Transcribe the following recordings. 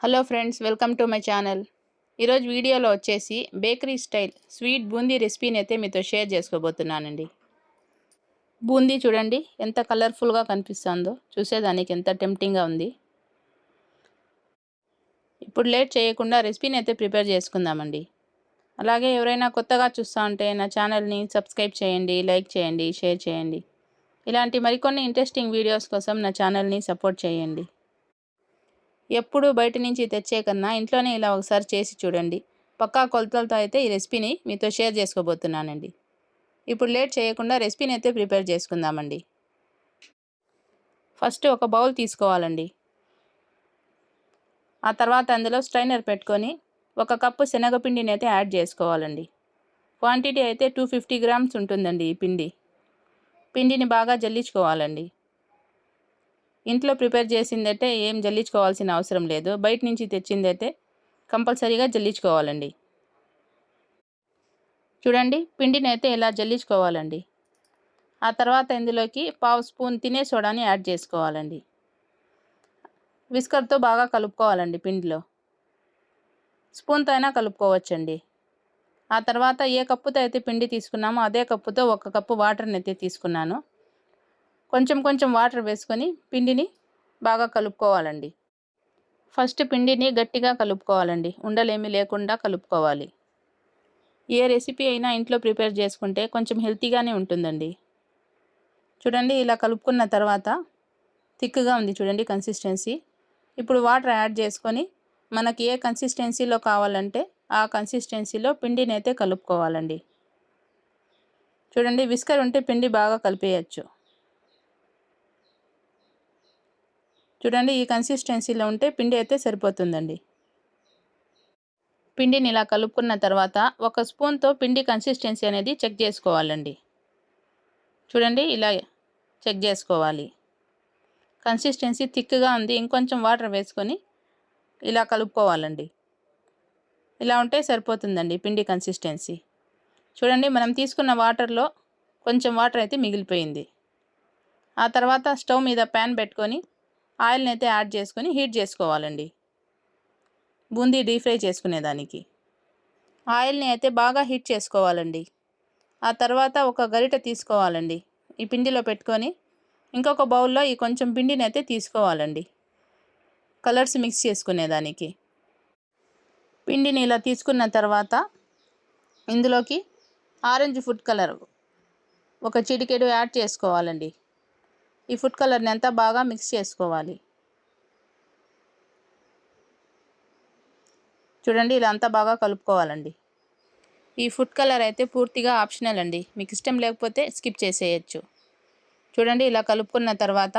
Hello friends welcome to my channel. ఈరోజు వీడియోలో వచ్చేసి బేకరీ స్టైల్ స్వీట్ బూందీ రెసిపీని అయితే మీతో షేర్ చేసుకోబోతున్నానండి. బూందీ చూడండి ఎంత కలర్ఫుల్గా కనిపిస్తుందో. చూసేదానికి ఎంత టెంప్టింగ్గా ఉంది. ఇప్పుడు లేట్ చేయకుండా రెసిపీని అయితే ప్రిపేర్ చేసుకుందామండి. అలాగే ఎవరైనా కొత్తగా చూస్తూ ఉంటే నా ఛానల్ని సబ్స్క్రైబ్ చేయండి లైక్ చేయండి షేర్ చేయండి. ఇలాంటి మరికొన్ని ఇంట్రెస్టింగ్ వీడియోస్ కోసం నా ఛానల్ని సపోర్ట్ చేయండి. ఎప్పుడు బయట నుంచి తెచ్చే కన్నా ఇంట్లోనే ఇలా ఒకసారి చేసి చూడండి. పక్కా కొలతలతో అయితే ఈ రెసిపీని మీతో షేర్ చేసుకోబోతున్నానండి. ఇప్పుడు లేట్ చేయకుండా రెసిపీని అయితే ప్రిపేర్ చేసుకుందామండి. ఫస్ట్ ఒక బౌల్ తీసుకోవాలండి. ఆ తర్వాత అందులో స్ట్రైనర్ పెట్టుకొని ఒక కప్పు శనగపిండిని అయితే యాడ్ చేసుకోవాలండి. క్వాంటిటీ అయితే టూ ఫిఫ్టీ గ్రామ్స్ ఉంటుందండి ఈ పిండి. పిండిని బాగా జల్లించుకోవాలండి. ఇంట్లో ప్రిపేర్ చేసిందైతే ఏం జల్లించుకోవాల్సిన అవసరం లేదు. బయట నుంచి తెచ్చిందైతే కంపల్సరీగా జల్లించుకోవాలండి. చూడండి పిండిని అయితే ఇలా జల్లించుకోవాలండి. ఆ తర్వాత ఇందులోకి పావు స్పూన్ తినే సోడాని యాడ్ చేసుకోవాలండి. విస్కర్తో బాగా కలుపుకోవాలండి పిండిలో. స్పూన్తో అయినా కలుపుకోవచ్చండి. ఆ తర్వాత ఏ కప్పుతో అయితే పిండి తీసుకున్నామో అదే కప్పుతో ఒక కప్పు వాటర్ని అయితే తీసుకున్నాను. కొంచెం కొంచెం వాటర్ వేసుకొని పిండిని బాగా కలుపుకోవాలండి. ఫస్ట్ పిండిని గట్టిగా కలుపుకోవాలండి. ఉండలేమి లేకుండా కలుపుకోవాలి. ఏ రెసిపీ అయినా ఇంట్లో ప్రిపేర్ చేసుకుంటే కొంచెం హెల్తీగానే ఉంటుందండి. చూడండి ఇలా కలుపుకున్న తర్వాత థిక్గా ఉంది చూడండి కన్సిస్టెన్సీ. ఇప్పుడు వాటర్ యాడ్ చేసుకొని మనకి ఏ కన్సిస్టెన్సీలో కావాలంటే ఆ కన్సిస్టెన్సీలో పిండిని అయితే కలుపుకోవాలండి. చూడండి విస్కర్ ఉంటే పిండి బాగా కలిపేయచ్చు. చూడండి ఈ కన్సిస్టెన్సీలో ఉంటే పిండి అయితే సరిపోతుందండి. పిండిని ఇలా కలుపుకున్న తర్వాత ఒక స్పూన్తో పిండి కన్సిస్టెన్సీ అనేది చెక్ చేసుకోవాలండి. చూడండి ఇలా చెక్ చేసుకోవాలి. కన్సిస్టెన్సీ థిక్గా ఉంది ఇంకొంచెం వాటర్ వేసుకొని ఇలా కలుపుకోవాలండి. ఇలా ఉంటే సరిపోతుందండి పిండి కన్సిస్టెన్సీ చూడండి మనం తీసుకున్న వాటర్లో కొంచెం వాటర్ అయితే మిగిలిపోయింది. ఆ తర్వాత స్టవ్ మీద ప్యాన్ పెట్టుకొని ఆయిల్ని అయితే యాడ్ చేసుకొని హీట్ చేసుకోవాలండి. బూందీ డీప్ ఫ్రై చేసుకునేదానికి ఆయిల్ని అయితే బాగా హీట్ చేసుకోవాలండి. ఆ తర్వాత ఒక గరిట తీసుకోవాలండి. ఈ పిండిలో పెట్టుకొని ఇంకొక బౌల్లో ఈ కొంచెం పిండిని అయితే తీసుకోవాలండి. కలర్స్ మిక్స్ చేసుకునేదానికి పిండిని ఇలా తీసుకున్న తర్వాత ఇందులోకి ఆరెంజ్ ఫుడ్ కలర్ ఒక చిటికెడు యాడ్ చేసుకోవాలండి. ఈ ఫుడ్ కలర్ని అంతా బాగా మిక్స్ చేసుకోవాలి. చూడండి ఇలా అంతా బాగా కలుపుకోవాలండి. ఈ ఫుడ్ కలర్ అయితే పూర్తిగా ఆప్షనల్ అండి. మీకు ఇష్టం లేకపోతే స్కిప్ చేసేయచ్చు. చూడండి ఇలా కలుపుకున్న తర్వాత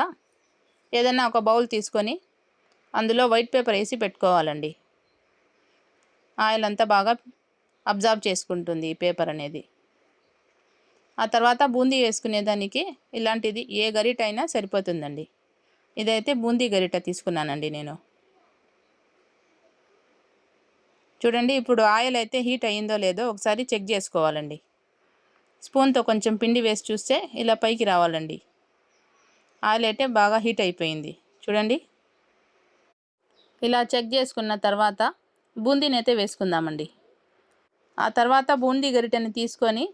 ఏదైనా ఒక బౌల్ తీసుకొని అందులో వైట్ పేపర్ వేసి పెట్టుకోవాలండి. ఆయిల్ అంతా బాగా అబ్జార్బ్ చేసుకుంటుంది ఈ పేపర్ అనేది. ఆ తర్వాత బూందీ వేసుకునేదానికి ఇలాంటిది ఏ గరిట అయినా సరిపోతుందండి. ఇదైతే బూందీ గరిట తీసుకున్నానండి నేను. చూడండి ఇప్పుడు ఆయిల్ అయితే హీట్ అయ్యిందో లేదో ఒకసారి చెక్ చేసుకోవాలండి. స్పూన్తో కొంచెం పిండి వేసి చూస్తే ఇలా పైకి రావాలండి. ఆయిల్ అయితే బాగా హీట్ అయిపోయింది. చూడండి. ఇలా చెక్ చేసుకున్న తర్వాత బూందీని అయితే వేసుకుందామండి. ఆ తర్వాత బూందీ గరిటెని తీసుకొని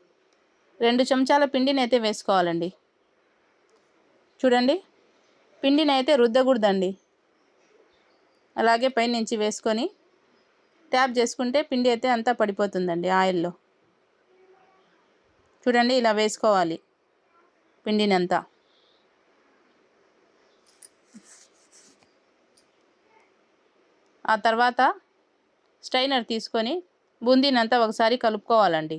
రెండు చెంచాల పిండిని అయితే వేసుకోవాలండి. చూడండి పిండిని అయితే రుద్దకూడదండి. అలాగే పైనుంచి వేసుకొని ట్యాప్ చేసుకుంటే పిండి అయితే అంతా పడిపోతుందండి ఆయిల్లో. చూడండి ఇలా వేసుకోవాలి పిండిని అంతా ఆ తర్వాత స్ట్రైనర్ తీసుకొని బూందీనంతా ఒకసారి కలుపుకోవాలండి.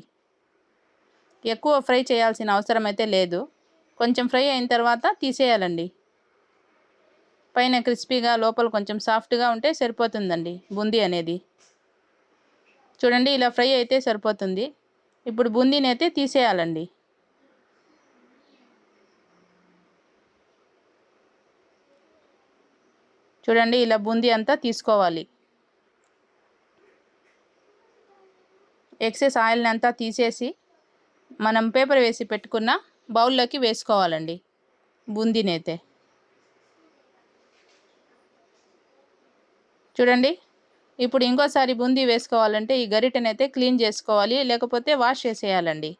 ఎక్కువ ఫ్రై చేయాల్సిన అవసరం అయితే లేదు. కొంచెం ఫ్రై అయిన తర్వాత తీసేయాలండి. పైన క్రిస్పీగా లోపల కొంచెం సాఫ్ట్గా ఉంటే సరిపోతుందండి బూందీ అనేది. చూడండి ఇలా ఫ్రై అయితే సరిపోతుంది. ఇప్పుడు బూందీని అయితే తీసేయాలండి. చూడండి ఇలా బూందీ అంతా తీసుకోవాలి. ఎక్సెస్ ఆయిల్ని అంతా తీసేసి మనం పేపర్ వేసి పెట్టుకున్న బౌల్లోకి వేసుకోవాలండి. బూందీనైతే. చూడండి. ఇప్పుడు ఇంకోసారి బూందీ వేసుకోవాలంటే ఈ గరిటెనైతే క్లీన్ చేసుకోవాలి లేకపోతే వాష్ చేసేయాలండి.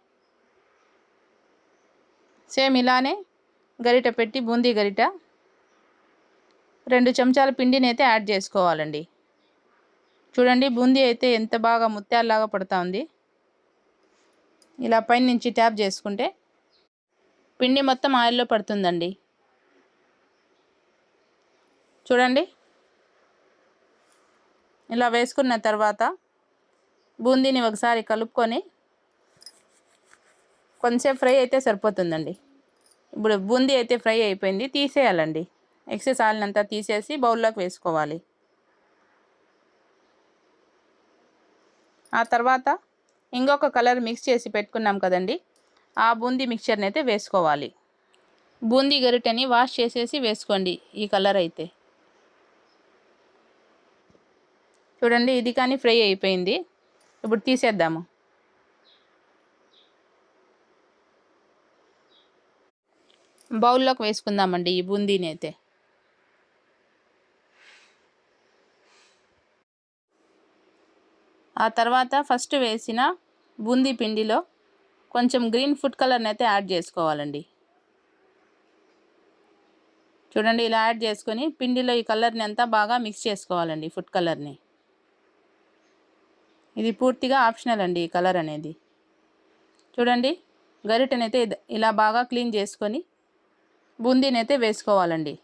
సేమ్ ఇలానే గరిట పెట్టి బూందీ గరిట రెండు చెంచాల పిండిని అయితే యాడ్ చేసుకోవాలండి. చూడండి బూందీ అయితే ఎంత బాగా ముత్యాలలాగా పడుతూ ఉంది. ఇలా పైన నుంచి ట్యాప్ చేసుకుంటే పిండి మొత్తం ఆయిల్లో పడుతుందండి. చూడండి. ఇలా వేసుకున్న తర్వాత బూందీని ఒకసారి కలుపుకొని కొంచెం ఫ్రై అయితే సరిపోతుందండి. ఇప్పుడు బూందీ అయితే ఫ్రై అయిపోయింది తీసేయాలండి. ఎక్సెస్ ఆయిల్ అంతా తీసేసి బౌల్లోకి వేసుకోవాలి. ఆ తర్వాత ఇంకొక కలర్ మిక్స్ చేసి పెట్టుకున్నాం కదండి. ఆ బూందీ మిక్చర్ని అయితే వేసుకోవాలి. బూందీ గరిటెని వాష్ చేసేసి వేసుకోండి ఈ కలర్ అయితే. చూడండి ఇది కానీ ఫ్రై అయిపోయింది. ఇప్పుడు తీసేద్దాము. బౌల్లోకి వేసుకుందామండి ఈ బూందీని అయితే. ఆ తర్వాత ఫస్ట్ వేసిన బూందీ పిండిలో కొంచెం గ్రీన్ ఫుడ్ కలర్ని అయితే యాడ్ చేసుకోవాలండి. చూడండి ఇలా యాడ్ చేసుకొని పిండిలో ఈ కలర్ని అంతా బాగా మిక్స్ చేసుకోవాలండి ఫుడ్ కలర్ని. ఇది పూర్తిగా ఆప్షనల్ అండి ఈ కలర్ అనేది. చూడండి గరిటనైతే ఇలా బాగా క్లీన్ చేసుకొని బూందీనైతే వేసుకోవాలండి.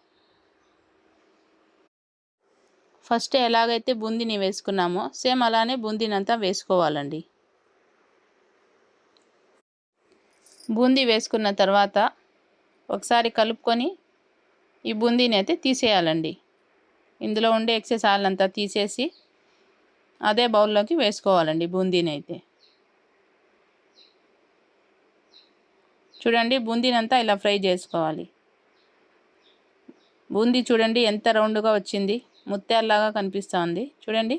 ఫస్ట్ ఎలాగైతే బూందీని వేసుకున్నామో సేమ్ అలానే బూందీనంతా వేసుకోవాలండి. బూందీ వేసుకున్న తర్వాత ఒకసారి కలుపుకొని ఈ బూందీని అయితే తీసేయాలండి. ఇందులో ఉండే ఎక్సెస్ ఆయిల్ అంతా తీసేసి అదే బౌల్లోకి వేసుకోవాలండి బూందీని అయితే. చూడండి బూందీనంతా ఇలా ఫ్రై చేసుకోవాలి. బూందీ చూడండి ఎంత రౌండ్గా వచ్చింది. ముత్యాల్లాగా కనిపిస్తుంది. చూడండి.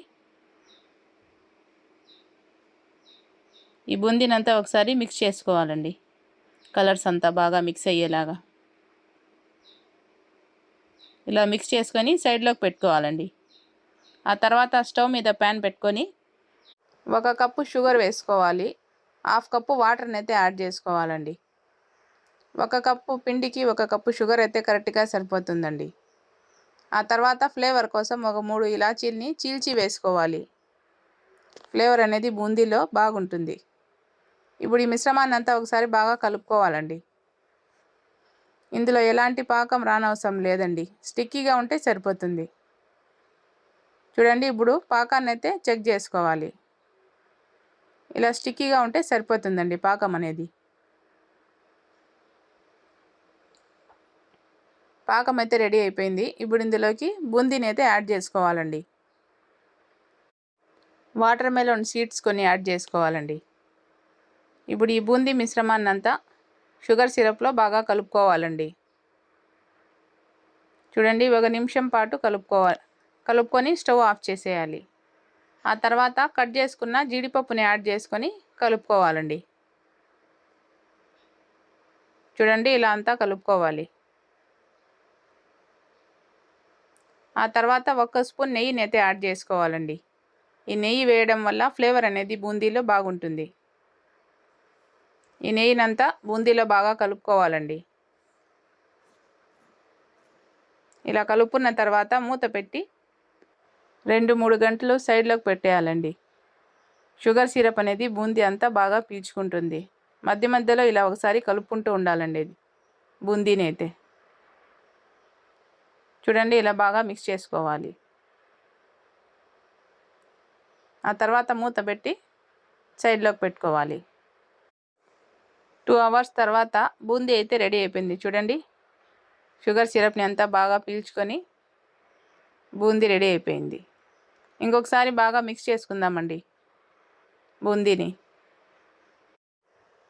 ఈ బూందీనంతా ఒకసారి మిక్స్ చేసుకోవాలండి. కలర్స్ అంతా బాగా మిక్స్ అయ్యేలాగా. ఇలా మిక్స్ చేసుకొని సైడ్లోకి పెట్టుకోవాలండి. ఆ తర్వాత స్టవ్ మీద ప్యాన్ పెట్టుకొని ఒక కప్పు షుగర్ వేసుకోవాలి. హాఫ్ కప్పు వాటర్ని అయితే యాడ్ చేసుకోవాలండి. ఒక కప్పు పిండికి ఒక కప్పు షుగర్ అయితే కరెక్ట్గా సరిపోతుందండి. ఆ తర్వాత ఫ్లేవర్ కోసం ఒక మూడు ఇలాచీల్ని చీల్చి వేసుకోవాలి. ఫ్లేవర్ అనేది బూందీలో బాగుంటుంది. ఇప్పుడు ఈ మిశ్రమాన్ని అంతా ఒకసారి బాగా కలుపుకోవాలండి. ఇందులో ఎలాంటి పాకం రానవసరం లేదండి. స్టిక్కీగా ఉంటే సరిపోతుంది. చూడండి ఇప్పుడు పాకాన్ని అయితే చెక్ చేసుకోవాలి. ఇలా స్టిక్కీగా ఉంటే సరిపోతుందండి పాకం అనేది. పాకం అయితే రెడీ అయిపోయింది. ఇప్పుడు ఇందులోకి బూందీని అయితే యాడ్ చేసుకోవాలండి. వాటర్ మెలోన్ సీడ్స్ కొన్ని యాడ్ చేసుకోవాలండి. ఇప్పుడు ఈ బూందీ మిశ్రమాన్ని అంతా షుగర్ సిరప్లో బాగా కలుపుకోవాలండి. చూడండి ఒక నిమిషం పాటు కలుపుకోవాలి. కలుపుకొని స్టవ్ ఆఫ్ చేసేయాలి. ఆ తర్వాత కట్ చేసుకున్న జీడిపప్పుని యాడ్ చేసుకొని కలుపుకోవాలండి. చూడండి ఇలా అంతా కలుపుకోవాలి. ఆ తర్వాత ఒక స్పూన్ నెయ్యిని అయితే యాడ్ చేసుకోవాలండి. ఈ నెయ్యి వేయడం వల్ల ఫ్లేవర్ అనేది బూందీలో బాగుంటుంది. ఈ నెయ్యినంతా బూందీలో బాగా కలుపుకోవాలండి. ఇలా కలుపుకున్న తర్వాత మూత పెట్టి రెండు మూడు గంటలు సైడ్లోకి పెట్టేయాలండి. షుగర్ సిరప్ అనేది బూందీ అంతా బాగా పీల్చుకుంటుంది. మధ్య మధ్యలో ఇలా ఒకసారి కలుపుకుంటూ ఉండాలండి ఇది. బూందీని అయితే. చూడండి ఇలా బాగా మిక్స్ చేసుకోవాలి. ఆ తర్వాత మూత పెట్టి సైడ్లోకి పెట్టుకోవాలి. టూ అవర్స్ తర్వాత బూందీ అయితే రెడీ అయిపోయింది. చూడండి. షుగర్ సిరప్ని అంతా బాగా పీల్చుకొని బూందీ రెడీ అయిపోయింది. ఇంకొకసారి బాగా మిక్స్ చేసుకుందామండి బూందీని.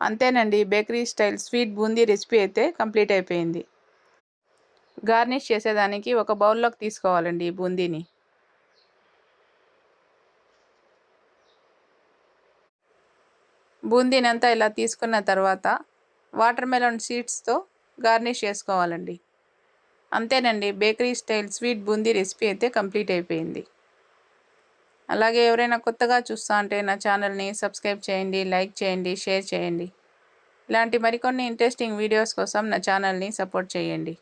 అంతేనండి bakery style sweet boondi recipe అయితే కంప్లీట్ అయిపోయింది. గార్నిష్ చేసేదానికి ఒక బౌల్లోకి తీసుకోవాలండి ఈ బూందీని. బూందీని అంతా ఇలా తీసుకున్న తర్వాత వాటర్ మెలన్ సీడ్స్తో గార్నిష్ చేసుకోవాలండి. అంతేనండి bakery style sweet boondi recipe అయితే కంప్లీట్ అయిపోయింది. అలాగే ఎవరైనా కొత్తగా చూస్తా అంటే నా ఛానల్ని సబ్స్క్రైబ్ చేయండి లైక్ చేయండి షేర్ చేయండి. ఇలాంటి మరికొన్ని ఇంట్రెస్టింగ్ వీడియోస్ కోసం నా ఛానల్ని సపోర్ట్ చేయండి.